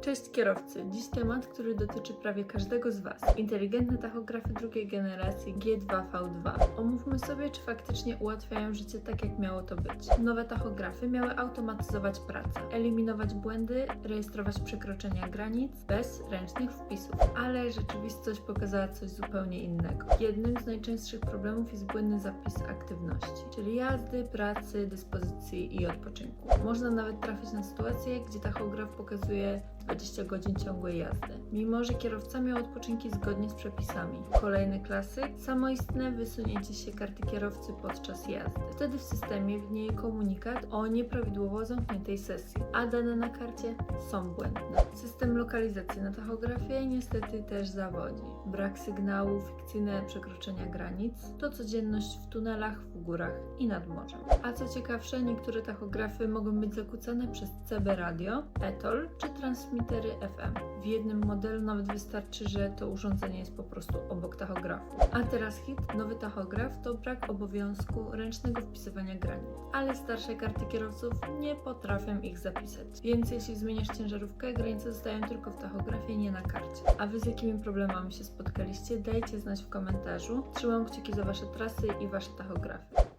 Cześć kierowcy! Dziś temat, który dotyczy prawie każdego z Was. Inteligentne tachografy drugiej generacji G2V2. Omówmy sobie, czy faktycznie ułatwiają życie tak, jak miało to być. Nowe tachografy miały automatyzować pracę, eliminować błędy, rejestrować przekroczenia granic bez ręcznych wpisów. Ale rzeczywistość pokazała coś zupełnie innego. Jednym z najczęstszych problemów jest błędny zapis aktywności, czyli jazdy, pracy, dyspozycji i odpoczynku. Można nawet trafić na sytuację, gdzie tachograf pokazuje 20 godzin ciągłej jazdy, mimo że kierowca miał odpoczynki zgodnie z przepisami. Kolejny klasyk samoistne wysunięcie się karty kierowcy podczas jazdy. Wtedy w systemie widnieje komunikat o nieprawidłowo zamkniętej sesji, a dane na karcie są błędne. System lokalizacji na tachografie niestety też zawodzi. Brak sygnału, fikcyjne przekroczenia granic to codzienność w tunelach, w górach i nad morzem. A co ciekawsze, niektóre tachografy mogą być zakłócane przez CB radio, ETOL czy FM. W jednym modelu nawet wystarczy, że to urządzenie jest po prostu obok tachografu. A teraz hit, nowy tachograf to brak obowiązku ręcznego wpisywania granic. Ale starsze karty kierowców nie potrafią ich zapisać. Więc jeśli zmieniasz ciężarówkę, granice zostają tylko w tachografie, nie na karcie. A wy z jakimi problemami się spotkaliście? Dajcie znać w komentarzu. Trzymam kciuki za wasze trasy i wasze tachografy.